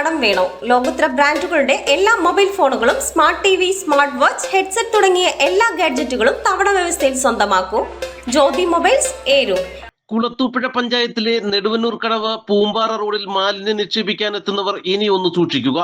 കടം വേണോ? ലോകോത്തര ബ്രാൻഡുകളുടെ എല്ലാ മൊബൈൽ ഫോണുകളും smart T V smart watch headset തുടങ്ങിയ എല്ലാ ഗാഡ്ജറ്റുകളും തവണ വ്യവസ്ഥയിൽ സ്വന്തമാക്കൂ. ജ്യോതി മൊബൈൽസ് ഏരൂർ കുളത്തൂപ്പുഴ പഞ്ചായത്തിലെ നെടുവന്നൂർ കടവ് പൂമ്പാറ റോഡിൽ മാലിന്യം നിക്ഷേപിക്കാൻ എത്തുന്നവർ ഇനി ഒന്ന് സൂക്ഷിക്കുക.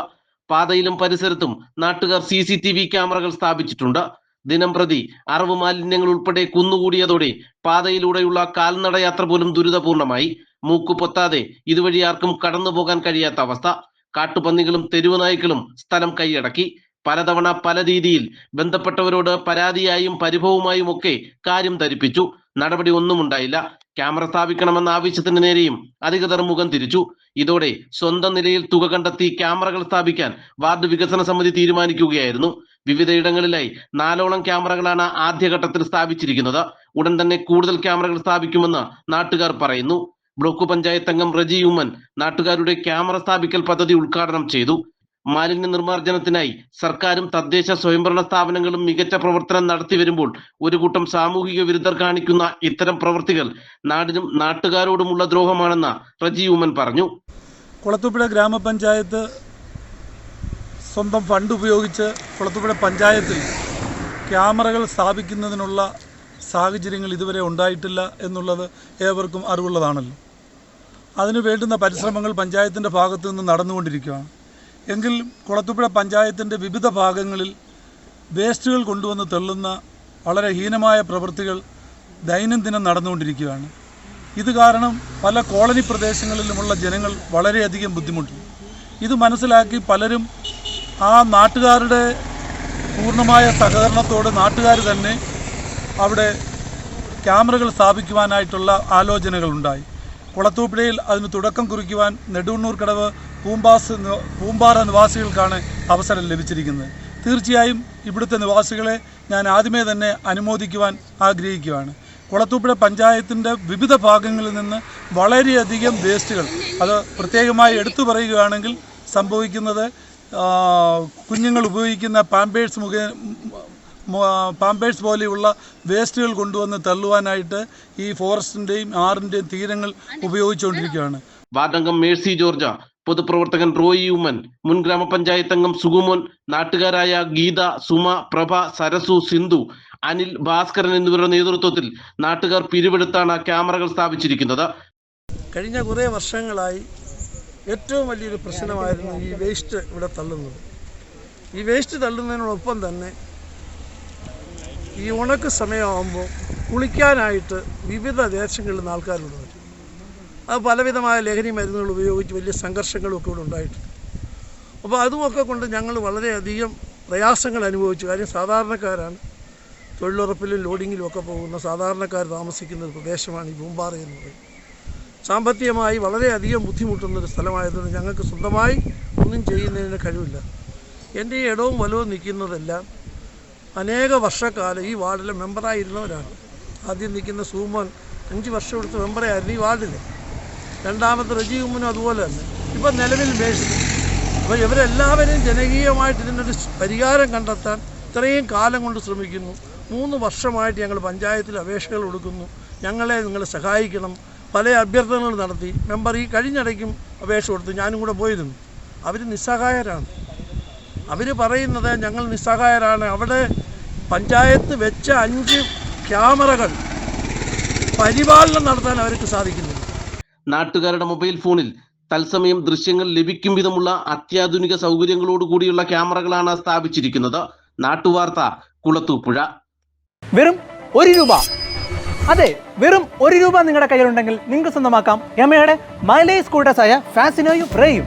പാതയിലും പരിസരത്തും നാട്ടുകാർ സി സി ടി വി ക്യാമറകൾ സ്ഥാപിച്ചിട്ടുണ്ട്. ദിനം പ്രതി അറവ് മാലിന്യങ്ങൾ ഉൾപ്പെടെ കുന്നുകൂടിയതോടെ പാതയിലൂടെയുള്ള കാൽനടയാത്ര പോലും ദുരിതപൂർണമായി. മൂക്കുപൊത്താതെ ഇതുവഴി ആർക്കും കടന്നു പോകാൻ കഴിയാത്ത അവസ്ഥ. കാട്ടുപന്നികളും തെരുവ് നായ്ക്കളും സ്ഥലം കൈയടക്കി. പലതവണ പല രീതിയിൽ ബന്ധപ്പെട്ടവരോട് പരാതിയായും പരിഭവമായും ഒക്കെ കാര്യം ധരിപ്പിച്ചു. നടപടി ഒന്നും ഉണ്ടായില്ല. ക്യാമറ സ്ഥാപിക്കണമെന്ന ആവശ്യത്തിന് നേരെയും അധികൃതർ മുഖം തിരിച്ചു. ഇതോടെ സ്വന്തം നിലയിൽ തുക കണ്ടെത്തി ക്യാമറകൾ സ്ഥാപിക്കാൻ വാർഡ് വികസന സമിതി തീരുമാനിക്കുകയായിരുന്നു. വിവിധയിടങ്ങളിലായി നാലോളം ക്യാമറകളാണ് ആദ്യഘട്ടത്തിൽ സ്ഥാപിച്ചിരിക്കുന്നത്. ഉടൻ തന്നെ കൂടുതൽ ക്യാമറകൾ സ്ഥാപിക്കുമെന്ന് നാട്ടുകാർ പറയുന്നു. ബ്ലോക്ക് പഞ്ചായത്ത് അംഗം റജി ഉമ്മൻ നാട്ടുകാരുടെ ക്യാമറ സ്ഥാപിക്കൽ പദ്ധതി ഉദ്ഘാടനം ചെയ്തു. മാലിന്യ നിർമ്മാർജനത്തിനായി സർക്കാരും തദ്ദേശ സ്വയംഭരണ സ്ഥാപനങ്ങളും മികച്ച പ്രവർത്തനം നടത്തി വരുമ്പോൾ ഒരു കൂട്ടം സാമൂഹിക വിരുദ്ധർ കാണിക്കുന്ന ഇത്തരം പ്രവൃത്തികൾ നാടിനും നാട്ടുകാരോടുമുള്ള ദ്രോഹമാണെന്ന് റജി ഉമ്മൻ പറഞ്ഞു. കുളത്തുപ്പുഴ ഗ്രാമപഞ്ചായത്ത് സ്വന്തം ഫണ്ട് ഉപയോഗിച്ച് കുളത്തുപ്പുഴ പഞ്ചായത്തിൽ ക്യാമറകൾ സ്ഥാപിക്കുന്നതിനുള്ള സാഹചര്യങ്ങൾ ഇതുവരെ ഉണ്ടായിട്ടില്ല എന്നുള്ളത് ഏവർക്കും അറിവുള്ളതാണല്ലോ. അതിനു വേണ്ടുന്ന പരിശ്രമങ്ങൾ പഞ്ചായത്തിന്റെ ഭാഗത്തു നിന്ന് നടന്നുകൊണ്ടിരിക്കുകയാണ്. എങ്കിൽ കുളത്തുപുഴ പഞ്ചായത്തിന്റെ വിവിധ ഭാഗങ്ങളിൽ വേസ്റ്റുകൾ കൊണ്ടുവന്ന് തള്ളുന്ന വളരെ ഹീനമായ പ്രവൃത്തികൾ ദൈനംദിനം നടന്നുകൊണ്ടിരിക്കുകയാണ്. ഇത് കാരണം പല കോളനി പ്രദേശങ്ങളിലുമുള്ള ജനങ്ങൾ വളരെയധികം ബുദ്ധിമുട്ടി ഇത് മനസ്സിലാക്കി പലരും ആ നാട്ടുകാരുടെ പൂർണമായ സഹകരണത്തോട് നാട്ടുകാർ തന്നെ അവിടെ ക്യാമറകൾ സ്ഥാപിക്കുവാനായിട്ടുള്ള ആലോചനകളുണ്ടായി കുളത്തൂപ്പുഴയിൽ അതിന് തുടക്കം കുറിക്കുവാൻ നെടുവണ്ണൂർ കടവ് പൂമ്പാസ് പൂമ്പാറ നിവാസികൾക്കാണ് അവസരം ലഭിച്ചിരിക്കുന്നത്. തീർച്ചയായും ഇവിടുത്തെ നിവാസികളെ ഞാൻ ആദ്യമേ തന്നെ അനുമോദിക്കുവാൻ ആഗ്രഹിക്കുകയാണ് കുളത്തൂപ്പുഴ പഞ്ചായത്തിന്റെ വിവിധ ഭാഗങ്ങളിൽ നിന്ന് വളരെയധികം വേസ്റ്റുകൾ അത് പ്രത്യേകമായി എടുത്തു പറയുകയാണെങ്കിൽ സംഭവിക്കുന്നത് കുഞ്ഞുങ്ങൾ ഉപയോഗിക്കുന്ന പാമ്പേഴ്സ് മുഖേ പാമ്പേഴ്സ് പോലെയുള്ള വേസ്റ്റുകൾ കൊണ്ടുവന്ന് തള്ളുവാനായിട്ട് ഈ ഫോറസ്റ്റിന്റെയും ആറിന്റെയും തീരങ്ങൾ ഉപയോഗിച്ചുകൊണ്ടിരിക്കുകയാണ്. വാർഡംഗം മേഴ്സി ജോർജ പൊതുപ്രവർത്തകൻ റോയി ഉമ്മൻ മുൻ ഗ്രാമപഞ്ചായത്ത് അംഗം സുകുമോൻ നാട്ടുകാരായ ഗീത സുമ പ്രഭ സരസു സിന്ധു അനിൽ ഭാസ്കരൻ എന്നിവരുടെ നേതൃത്വത്തിൽ നാട്ടുകാർ പിരിവെടുത്താണ് ക്യാമറകൾ സ്ഥാപിച്ചിരിക്കുന്നത്. കഴിഞ്ഞ കുറേ വർഷങ്ങളായി ഏറ്റവും വലിയൊരു പ്രശ്നമായിരുന്നു ഈ വേസ്റ്റ് ഇവിടെ തള്ളുന്നത്. ഈ വേസ്റ്റ് തള്ളുന്നതിനോടൊപ്പം തന്നെ ഈ ഉണക്ക് സമയമാകുമ്പോൾ കുളിക്കാനായിട്ട് വിവിധ ദേശങ്ങളിൽ നിന്ന് ആൾക്കാരുണ്ട് അത് പലവിധമായ ലഹരി മരുന്നുകൾ ഉപയോഗിച്ച് വലിയ സംഘർഷങ്ങളും ഒക്കെ ഇവിടെ ഉണ്ടായിട്ടുണ്ട്. അപ്പോൾ അതുമൊക്കെ കൊണ്ട് ഞങ്ങൾ വളരെയധികം പ്രയാസങ്ങൾ അനുഭവിച്ചു. കാര്യം സാധാരണക്കാരാണ് തൊഴിലുറപ്പിലും ലോഡിങ്ങിലും ഒക്കെ പോകുന്ന സാധാരണക്കാർ താമസിക്കുന്ന ഒരു പ്രദേശമാണ് ഈ പൂമ്പാറ എന്ന് പറയുന്നത്. സാമ്പത്തികമായി വളരെയധികം ബുദ്ധിമുട്ടുന്നൊരു സ്ഥലമായതുകൊണ്ട് ഞങ്ങൾക്ക് സ്വന്തമായി ഒന്നും ചെയ്യുന്നതിന് കഴിവില്ല. എന്റെ ഈ ഇടവും വലവും നിൽക്കുന്നതെല്ലാം അനേക വർഷക്കാലം ഈ വാർഡിലെ മെമ്പറായിരുന്നവരാണ് ആദ്യം നിൽക്കുന്ന സൂമോൻ അഞ്ച് വർഷം എടുത്ത് മെമ്പറായിരുന്നു ഈ വാർഡിൽ രണ്ടാമത്തെ റജി ഉമ്മനും അതുപോലെ തന്നെ. ഇപ്പം നിലവിൽ മേഴ്സി. അപ്പോൾ ഇവരെല്ലാവരും ജനകീയമായിട്ട് ഇതിനൊരു പരിഹാരം കണ്ടെത്താൻ ഇത്രയും കാലം കൊണ്ട് ശ്രമിക്കുന്നു. മൂന്ന് വർഷമായിട്ട് ഞങ്ങൾ പഞ്ചായത്തിൽ അപേക്ഷകൾ കൊടുക്കുന്നു. ഞങ്ങളെ നിങ്ങൾ സഹായിക്കണം. പല അഭ്യർത്ഥനകൾ നടത്തി. മെമ്പർ ഈ കഴിഞ്ഞിടയ്ക്കും അപേക്ഷ കൊടുത്തു. ഞാനും കൂടെ പോയിരുന്നു. അവർ നിസ്സഹായരാണ്. അവർ പറയുന്നത് ഞങ്ങൾ നിസ്സഹായരാണ്. അവിടെ പഞ്ചായത്ത് വെച്ച അഞ്ച് ക്യാമറകൾ പരിപാലനം നടത്താൻ അവർക്ക് സാധിക്കുന്നില്ല നാട്ടുകാരുടെ മൊബൈൽ ഫോണിൽ തത്സമയം ദൃശ്യങ്ങൾ ലഭിക്കും വിധമുള്ള അത്യാധുനിക സൗകര്യങ്ങളോട് കൂടിയുള്ള ക്യാമറകളാണ് സ്ഥാപിച്ചിരിക്കുന്നത്. നാട്ടുവാർത്ത കുളത്തൂപ്പുഴ. വെറും ഒരു രൂപ. അതെ വെറും ഒരു രൂപ നിങ്ങളുടെ കയ്യിലുണ്ടെങ്കിൽ നിങ്ങൾക്ക് സ്വന്തമാക്കാം. യമയുടെ മൈലേജ് സ്കൂട്ടേഴ്സായ ഫാസിനോയും റേയും